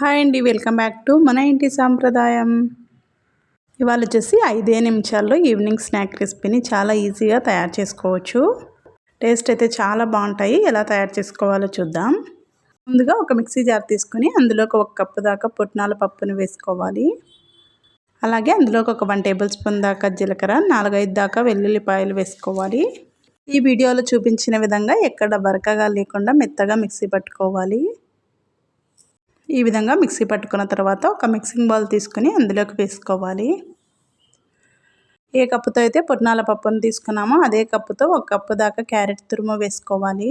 Hi అండి welcome back to మన ఇంటి సాంప్రదాయం. ఇవాళ వచ్చేసి ఐదే నిమిషాల్లో ఈవినింగ్ స్నాక్ రెసిపీని చాలా ఈజీగా తయారు చేసుకోవచ్చు. టేస్ట్ అయితే చాలా బాగుంటాయి. ఎలా తయారు చేసుకోవాలో చూద్దాం. ముందుగా ఒక మిక్సీ జార్ తీసుకొని అందులోకి ఒక కప్పు దాకా పుట్నాల పప్పును వేసుకోవాలి. అలాగే అందులోకి ఒక వన్ టేబుల్ స్పూన్ దాకా జీలకర్ర నాలుగైదు దాకా వెల్లుల్లిపాయలు వేసుకోవాలి. ఈ వీడియోలో చూపించిన విధంగా ఎక్కడ బరకగా లేకుండా మెత్తగా మిక్సీ పట్టుకోవాలి. ఈ విధంగా మిక్సీ పట్టుకున్న తర్వాత ఒక మిక్సింగ్ బౌల్ తీసుకుని అందులోకి వేసుకోవాలి. ఏ కప్పుతో అయితే పుట్నాల పప్పును తీసుకున్నామో అదే కప్పుతో ఒక కప్పు దాకా క్యారెట్ తురుము వేసుకోవాలి.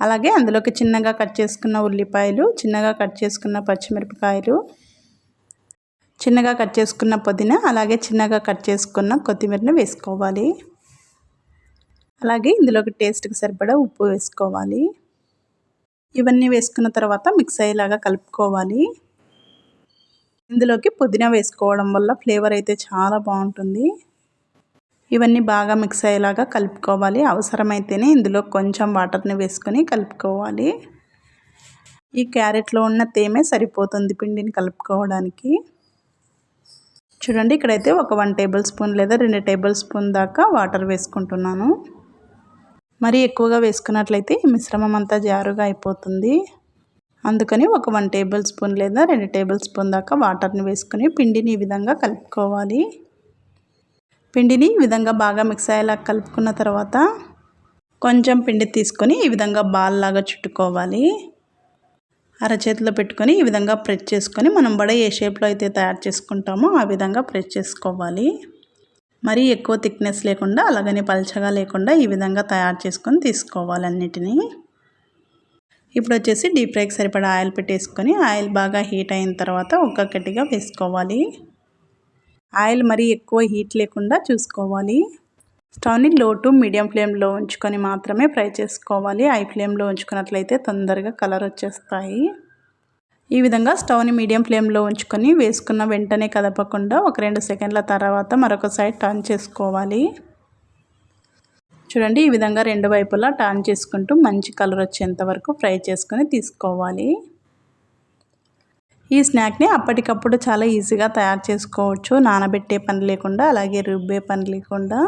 అలాగే అందులోకి చిన్నగా కట్ చేసుకున్న ఉల్లిపాయలు చిన్నగా కట్ చేసుకున్న పచ్చిమిరపకాయలు చిన్నగా కట్ చేసుకున్న పుదీనా అలాగే చిన్నగా కట్ చేసుకున్న కొత్తిమీరని వేసుకోవాలి. అలాగే ఇందులోకి టేస్ట్కి సరిపడా ఉప్పు వేసుకోవాలి. ఇవన్నీ వేసుకున్న తర్వాత మిక్స్ అయ్యేలాగా కలుపుకోవాలి. ఇందులోకి పుదీనా వేసుకోవడం వల్ల ఫ్లేవర్ అయితే చాలా బాగుంటుంది. ఇవన్నీ బాగా మిక్స్ అయ్యేలాగా కలుపుకోవాలి. అవసరమైతేనే ఇందులో కొంచెం వాటర్ని వేసుకొని కలుపుకోవాలి. ఈ క్యారెట్లో ఉన్న తేమే సరిపోతుంది పిండిని కలుపుకోవడానికి. చూడండి ఇక్కడైతే ఒక వన్ టేబుల్ స్పూన్ లేదా రెండు టేబుల్ స్పూన్ దాకా వాటర్ వేసుకుంటున్నాను. మరీ ఎక్కువగా వేసుకున్నట్లయితే ఈ మిశ్రమం అంతా జారుగా అయిపోతుంది. అందుకని ఒక వన్ టేబుల్ స్పూన్ లేదా రెండు టేబుల్ స్పూన్ దాకా వాటర్ని వేసుకొని పిండిని ఈ విధంగా కలుపుకోవాలి. పిండిని ఈ విధంగా బాగా మిక్స్ అయ్యేలా కలుపుకున్న తర్వాత కొంచెం పిండి తీసుకొని ఈ విధంగా బాల్ లాగా చుట్టుకోవాలి. అరచేతిలో పెట్టుకొని ఈ విధంగా ప్రెస్ చేసుకొని మనం బడ ఏ షేప్లో అయితే తయారు చేసుకుంటామో ఆ విధంగా ప్రెస్ చేసుకోవాలి. మరీ ఎక్కువ థిక్నెస్ లేకుండా అలాగని పల్చగా లేకుండా ఈ విధంగా తయారు చేసుకొని తీసుకోవాలన్నిటినీ ఇప్పుడు వచ్చేసి డీప్ ఫ్రైకి సరిపడా ఆయిల్ పెట్టేసుకొని ఆయిల్ బాగా హీట్ అయిన తర్వాత ఒక్కొక్కటిగా వేసుకోవాలి. ఆయిల్ మరీ ఎక్కువ హీట్ లేకుండా చూసుకోవాలి. స్టవ్ని లో టు మీడియం ఫ్లేమ్లో ఉంచుకొని మాత్రమే ఫ్రై చేసుకోవాలి. హై ఫ్లేమ్లో ఉంచుకున్నట్లయితే తొందరగా కలర్ వచ్చేస్తాయి. ఈ విధంగా స్టవ్ని మీడియం ఫ్లేమ్లో ఉంచుకొని వేసుకున్న వెంటనే కదపకుండా ఒక రెండు సెకండ్ల తర్వాత మరొక సైడ్ టర్న్ చేసుకోవాలి. చూడండి ఈ విధంగా రెండు వైపులా టర్న్ చేసుకుంటూ మంచి కలర్ వచ్చేంత వరకు ఫ్రై చేసుకొని తీసుకోవాలి. ఈ స్నాక్ని అప్పటికప్పుడు చాలా ఈజీగా తయారు చేసుకోవచ్చు. నానబెట్టే పని లేకుండా అలాగే రుబ్బే పని లేకుండా.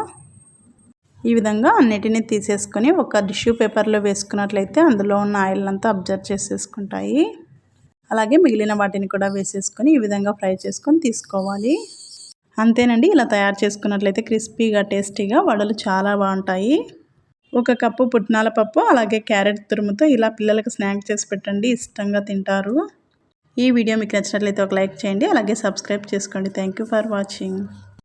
ఈ విధంగా అన్నిటినీ తీసేసుకొని ఒక టిష్యూ పేపర్లో వేసుకున్నట్లయితే అందులో ఉన్న ఆయిల్ అంతా అబ్జర్వ్ చేసేసుకుంటాయి. అలాగే మిగిలిన వాటిని కూడా వేసేసుకొని ఈ విధంగా ఫ్రై చేసుకొని తీసుకోవాలి. అంతేనండి ఇలా తయారు చేసుకున్నట్లయితే క్రిస్పీగా టేస్టీగా వడలు చాలా బాగుంటాయి. ఒక కప్పు పుట్నాల పప్పు అలాగే క్యారెట్ తురుముతో ఇలా పిల్లలకు స్నాక్ చేసి పెట్టండి ఇష్టంగా తింటారు. ఈ వీడియో మీకు నచ్చినట్లయితే ఒక లైక్ చేయండి అలాగే సబ్స్క్రైబ్ చేసుకోండి. Thank for watching.